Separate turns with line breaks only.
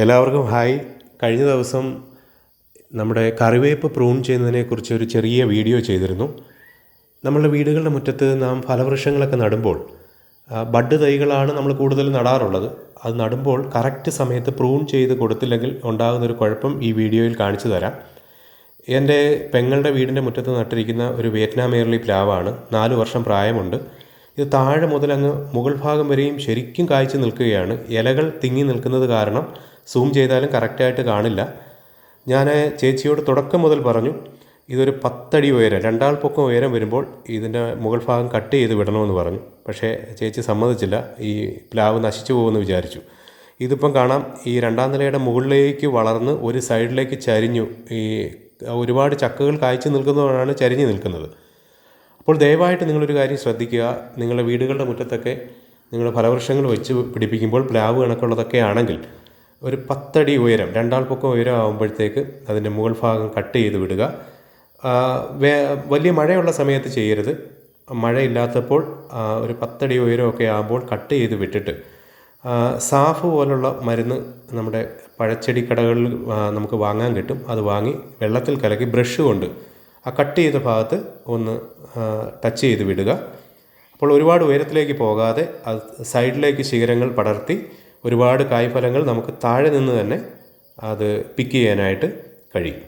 എല്ലാവർക്കും ഹായ്. കഴിഞ്ഞ ദിവസം നമ്മുടെ കറിവേപ്പ് പ്രൂൺ ചെയ്യുന്നതിനെക്കുറിച്ച് ഒരു ചെറിയ വീഡിയോ ചെയ്തിരുന്നു. നമ്മളുടെ വീടുകളുടെ മുറ്റത്ത് നാം ഫലവൃക്ഷങ്ങളൊക്കെ നടുമ്പോൾ ബഡ് തൈകളാണ് നമ്മൾ കൂടുതൽ നടാറുള്ളത്. അത് നടുമ്പോൾ കറക്റ്റ് സമയത്ത് പ്രൂൺ ചെയ്ത് കൊടുത്തില്ലെങ്കിൽ ഉണ്ടാകുന്നൊരു കുഴപ്പം ഈ വീഡിയോയിൽ കാണിച്ചു തരാം. എന്റെ പെങ്ങളുടെ വീടിന്റെ മുറ്റത്ത് നട്ടിരിക്കുന്ന ഒരു വിയറ്റ്നാം എയർലി പ്ലാവാണ്. നാല് വർഷം പ്രായമുണ്ട്. ഇത് താഴെ മുതൽ അങ്ങ് മുകൾ ഭാഗം വരെയും ശരിക്കും കായ്ച്ചു നിൽക്കുകയാണ്. ഇലകൾ തിങ്ങി നിൽക്കുന്നത് കാരണം സൂം ചെയ്താലും കറക്റ്റായിട്ട് കാണില്ല. ഞാൻ ചേച്ചിയോട് തുടക്കം മുതൽ പറഞ്ഞു ഇതൊരു പത്തടി ഉയരം രണ്ടാൾ പൊക്കം ഉയരം വരുമ്പോൾ ഇതിന്റെ മുകൾ ഭാഗം കട്ട് ചെയ്ത് വിടണമെന്ന് പറഞ്ഞു. പക്ഷേ ചേച്ചി സമ്മതിച്ചില്ല ഈ പ്ലാവ് നശിച്ചു പോകുമെന്ന് വിചാരിച്ചു. ഇതിപ്പം കാണാം ഈ രണ്ടാം നിലയുടെ മുകളിലേക്ക് വളർന്ന് ഒരു സൈഡിലേക്ക് ചരിഞ്ഞു. ഈ ഒരുപാട് ചക്കകൾ കായ്ച്ചു നിൽക്കുന്നതുകൊണ്ടാണ് ചരിഞ്ഞു നിൽക്കുന്നത്. അപ്പോൾ ദയവായിട്ട് നിങ്ങളൊരു കാര്യം ശ്രദ്ധിക്കുക. നിങ്ങളുടെ വീടുകളുടെ മുറ്റത്തൊക്കെ നിങ്ങൾ ഫലവൃക്ഷങ്ങൾ വെച്ച് പിടിപ്പിക്കുമ്പോൾ പ്ലാവ് കണക്കുള്ളതൊക്കെ ആണെങ്കിൽ ഒരു പത്തടി ഉയരം രണ്ടാൾ പൊക്കം ഉയരം ആകുമ്പോഴത്തേക്ക് അതിന്റെ മുകൾ ഭാഗം കട്ട് ചെയ്ത് വിടുക. വലിയ മഴയുള്ള സമയത്ത് ചെയ്യരുത്. മഴയില്ലാത്തപ്പോൾ ഒരു പത്തടി ഉയരമൊക്കെ ആകുമ്പോൾ കട്ട് ചെയ്ത് വിട്ടിട്ട് സാഫ് പോലുള്ള മരുന്ന് നമ്മുടെ പഴച്ചെടി കടകളിൽ ആ, നമുക്ക് വാങ്ങാൻ കിട്ടും. അത് വാങ്ങി വെള്ളത്തിൽ കലക്കി ബ്രഷ് കൊണ്ട് ആ കട്ട് ചെയ്ത ഭാഗത്ത് ഒന്ന് ടച്ച് ചെയ്ത് വിടുക. അപ്പോൾ ഒരുപാട് ഉയരത്തിലേക്ക് പോകാതെ അത് സൈഡിലേക്ക് ശിഖരങ്ങൾ പടർത്തി ഒരുപാട് കായ്ഫലങ്ങൾ നമുക്ക് താഴെ നിന്ന് തന്നെ അത് പിക്ക് ചെയ്യാനായിട്ട് കഴിയും.